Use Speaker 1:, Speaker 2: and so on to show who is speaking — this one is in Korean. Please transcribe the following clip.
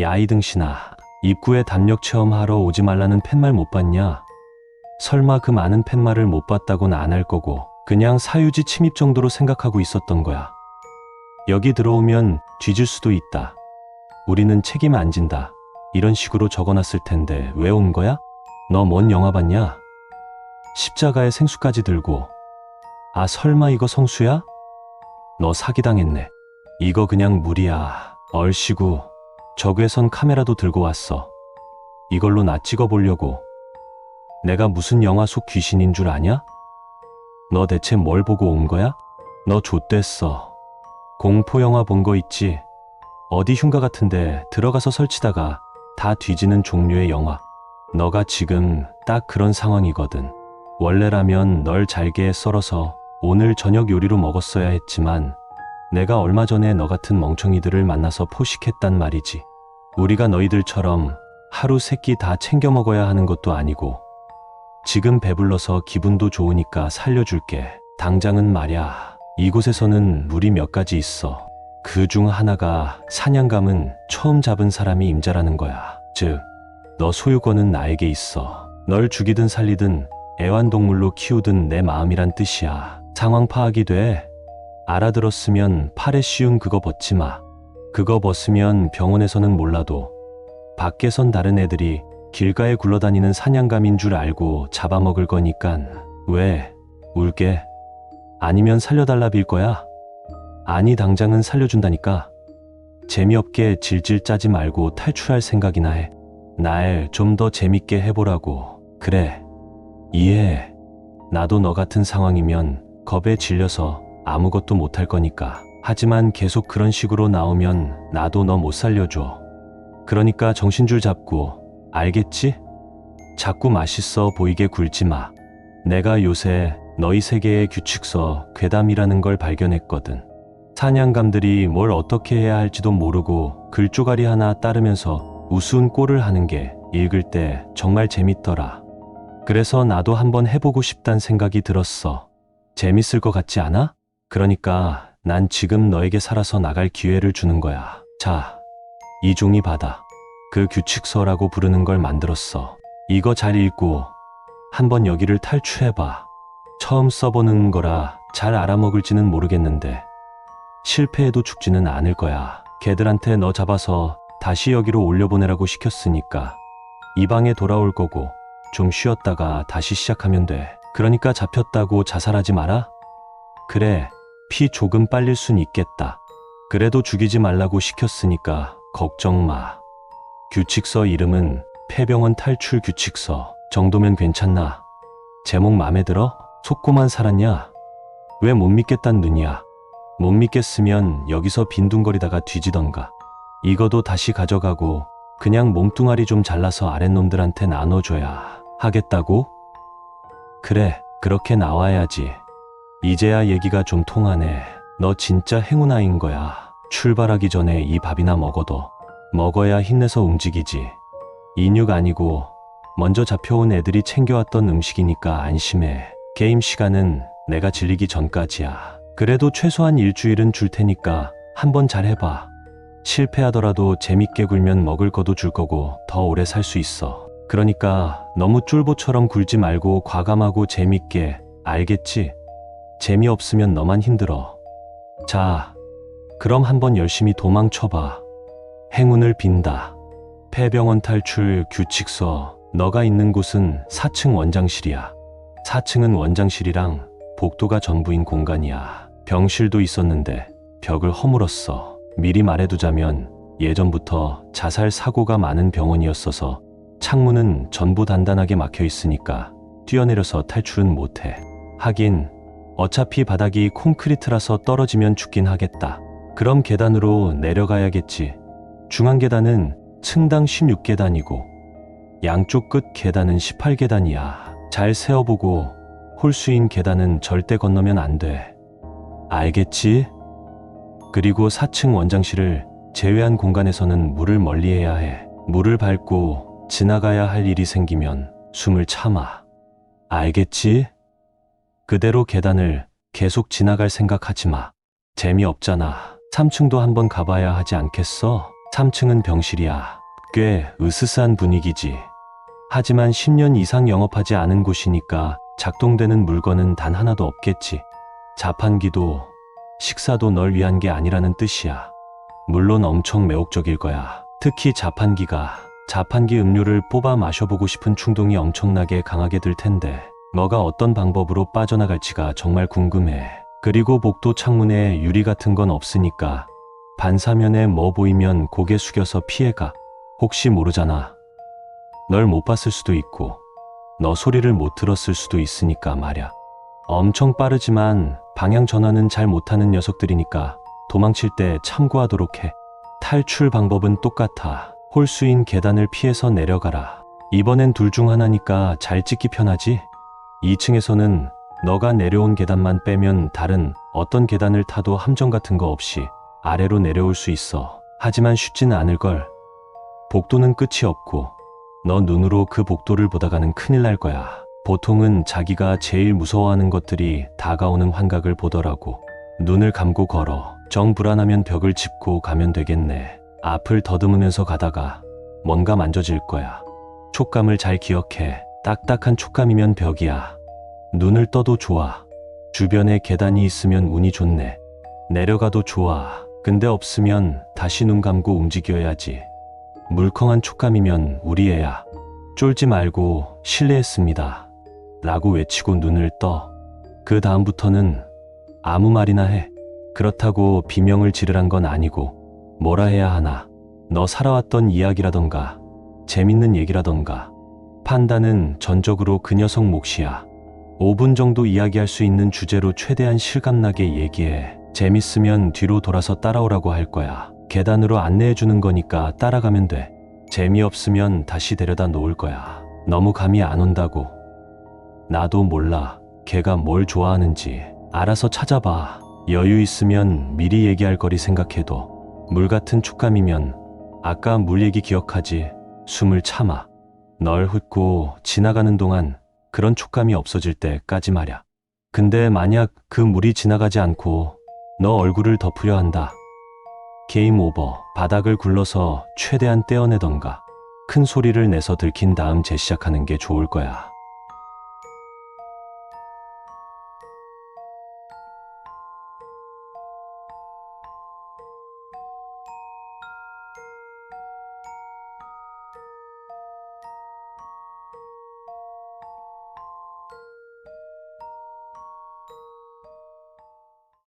Speaker 1: 야 이등신아 입구에 담력 체험하러 오지 말라는 팻말 못 봤냐? 설마 그 많은 팻말을 못 봤다고는 안할 거고 그냥 사유지 침입 정도로 생각하고 있었던 거야. 여기 들어오면 뒤질 수도 있다. 우리는 책임 안 진다. 이런 식으로 적어놨을 텐데 왜 온 거야? 너 뭔 영화 봤냐? 십자가의 생수까지 들고 아 설마 이거 성수야? 너 사기당했네. 이거 그냥 물이야. 얼씨구. 저괴선 카메라도 들고 왔어. 이걸로 나 찍어보려고. 내가 무슨 영화 속 귀신인 줄 아냐? 너 대체 뭘 보고 온 거야? 너 좆됐어. 공포 영화 본 거 있지? 어디 흉가 같은데 들어가서 설치다가 다 뒤지는 종류의 영화. 너가 지금 딱 그런 상황이거든. 원래라면 널 잘게 썰어서 오늘 저녁 요리로 먹었어야 했지만 내가 얼마 전에 너 같은 멍청이들을 만나서 포식했단 말이지. 우리가 너희들처럼 하루 세 끼 다 챙겨 먹어야 하는 것도 아니고 지금 배불러서 기분도 좋으니까 살려줄게. 당장은 말야. 이곳에서는 물이 몇 가지 있어. 그 중 하나가 사냥감은 처음 잡은 사람이 임자라는 거야. 즉, 너 소유권은 나에게 있어. 널 죽이든 살리든 애완동물로 키우든 내 마음이란 뜻이야. 상황 파악이 돼. 알아들었으면 팔에 씌운 그거 벗지 마. 그거 벗으면 병원에서는 몰라도 밖에선 다른 애들이 길가에 굴러다니는 사냥감인 줄 알고 잡아먹을 거니깐 왜? 울게? 아니면 살려달라 빌 거야? 아니 당장은 살려준다니까. 재미없게 질질 짜지 말고 탈출할 생각이나 해. 날 좀 더 재밌게 해보라고. 그래. 이해해. 나도 너 같은 상황이면 겁에 질려서 아무것도 못할 거니까 하지만 계속 그런 식으로 나오면 나도 너 못 살려줘 그러니까 정신줄 잡고 알겠지? 자꾸 맛있어 보이게 굴지 마. 내가 요새 너희 세계의 규칙서 괴담이라는 걸 발견했거든. 사냥감들이 뭘 어떻게 해야 할지도 모르고 글조가리 하나 따르면서 우스운 꼴을 하는 게 읽을 때 정말 재밌더라. 그래서 나도 한번 해보고 싶단 생각이 들었어. 재밌을 것 같지 않아? 그러니까 난 지금 너에게 살아서 나갈 기회를 주는 거야. 자, 이 종이 받아. 그 규칙서라고 부르는 걸 만들었어. 이거 잘 읽고 한번 여기를 탈출해봐. 처음 써보는 거라 잘 알아먹을지는 모르겠는데 실패해도 죽지는 않을 거야. 걔들한테 너 잡아서 다시 여기로 올려보내라고 시켰으니까 이 방에 돌아올 거고 좀 쉬었다가 다시 시작하면 돼. 그러니까 잡혔다고 자살하지 마라. 그래, 피 조금 빨릴 순 있겠다. 그래도 죽이지 말라고 시켰으니까 걱정 마. 규칙서 이름은 폐병원 탈출 규칙서 정도면 괜찮나? 제목 맘에 들어? 속고만 살았냐? 왜 못 믿겠단 눈이야? 못 믿겠으면 여기서 빈둥거리다가 뒤지던가. 이거도 다시 가져가고 그냥 몸뚱아리 좀 잘라서 아랫놈들한테 나눠줘야 하겠다고? 그래, 그렇게 나와야지. 이제야 얘기가 좀 통하네. 너 진짜 행운아인 거야. 출발하기 전에 이 밥이나 먹어도 먹어야 힘내서 움직이지. 인육 아니고 먼저 잡혀온 애들이 챙겨왔던 음식이니까 안심해. 게임 시간은 내가 질리기 전까지야. 그래도 최소한 일주일은 줄 테니까 한번 잘 해봐. 실패하더라도 재밌게 굴면 먹을 거도 줄 거고 더 오래 살 수 있어. 그러니까 너무 쫄보처럼 굴지 말고 과감하고 재밌게 알겠지? 재미없으면 너만 힘들어. 자, 그럼 한번 열심히 도망쳐봐. 행운을 빈다. 폐병원 탈출 규칙서. 너가 있는 곳은 4층 원장실이야. 4층은 원장실이랑 복도가 전부인 공간이야. 병실도 있었는데 벽을 허물었어. 미리 말해두자면 예전부터 자살 사고가 많은 병원이었어서 창문은 전부 단단하게 막혀 있으니까 뛰어내려서 탈출은 못해. 하긴 어차피 바닥이 콘크리트라서 떨어지면 죽긴 하겠다. 그럼 계단으로 내려가야겠지. 중앙 계단은 층당 16계단이고 양쪽 끝 계단은 18계단이야. 잘 세어보고 홀수인 계단은 절대 건너면 안 돼. 알겠지? 그리고 4층 원장실을 제외한 공간에서는 물을 멀리해야 해. 물을 밟고 지나가야 할 일이 생기면 숨을 참아. 알겠지? 그대로 계단을 계속 지나갈 생각하지 마. 재미없잖아. 3층도 한번 가봐야 하지 않겠어? 3층은 병실이야. 꽤 으스스한 분위기지. 하지만 10년 이상 영업하지 않은 곳이니까 작동되는 물건은 단 하나도 없겠지. 자판기도 식사도 널 위한 게 아니라는 뜻이야. 물론 엄청 매혹적일 거야. 특히 자판기가 자판기 음료를 뽑아 마셔보고 싶은 충동이 엄청나게 강하게 들 텐데 너가 어떤 방법으로 빠져나갈지가 정말 궁금해. 그리고 복도 창문에 유리 같은 건 없으니까 반사면에 뭐 보이면 고개 숙여서 피해가. 혹시 모르잖아. 널 못 봤을 수도 있고 너 소리를 못 들었을 수도 있으니까 말야. 엄청 빠르지만 방향 전환은 잘 못하는 녀석들이니까 도망칠 때 참고하도록 해. 탈출 방법은 똑같아. 홀수인 계단을 피해서 내려가라. 이번엔 둘 중 하나니까 잘 찍기 편하지? 2층에서는 너가 내려온 계단만 빼면 다른 어떤 계단을 타도 함정 같은 거 없이 아래로 내려올 수 있어. 하지만 쉽지는 않을걸. 복도는 끝이 없고 너 눈으로 그 복도를 보다가는 큰일 날 거야. 보통은 자기가 제일 무서워하는 것들이 다가오는 환각을 보더라고. 눈을 감고 걸어. 정 불안하면 벽을 짚고 가면 되겠네. 앞을 더듬으면서 가다가 뭔가 만져질 거야. 촉감을 잘 기억해. 딱딱한 촉감이면 벽이야. 눈을 떠도 좋아. 주변에 계단이 있으면 운이 좋네. 내려가도 좋아. 근데 없으면 다시 눈 감고 움직여야지. 물컹한 촉감이면 우리 애야. 쫄지 말고 실례했습니다. 라고 외치고 눈을 떠. 그 다음부터는 아무 말이나 해. 그렇다고 비명을 지르란 건 아니고 뭐라 해야 하나. 너 살아왔던 이야기라던가 재밌는 얘기라던가 판단은 전적으로 그 녀석 몫이야. 5분 정도 이야기할 수 있는 주제로 최대한 실감나게 얘기해. 재밌으면 뒤로 돌아서 따라오라고 할 거야. 계단으로 안내해 주는 거니까 따라가면 돼. 재미없으면 다시 데려다 놓을 거야. 너무 감이 안 온다고. 나도 몰라. 걔가 뭘 좋아하는지. 알아서 찾아봐. 여유 있으면 미리 얘기할 거리 생각해도. 물 같은 촉감이면 아까 물 얘기 기억하지. 숨을 참아. 널 훑고 지나가는 동안 그런 촉감이 없어질 때까지 말야. 근데 만약 그 물이 지나가지 않고 너 얼굴을 덮으려 한다. 게임 오버. 바닥을 굴러서 최대한 떼어내던가. 큰 소리를 내서 들킨 다음 재시작하는 게 좋을 거야.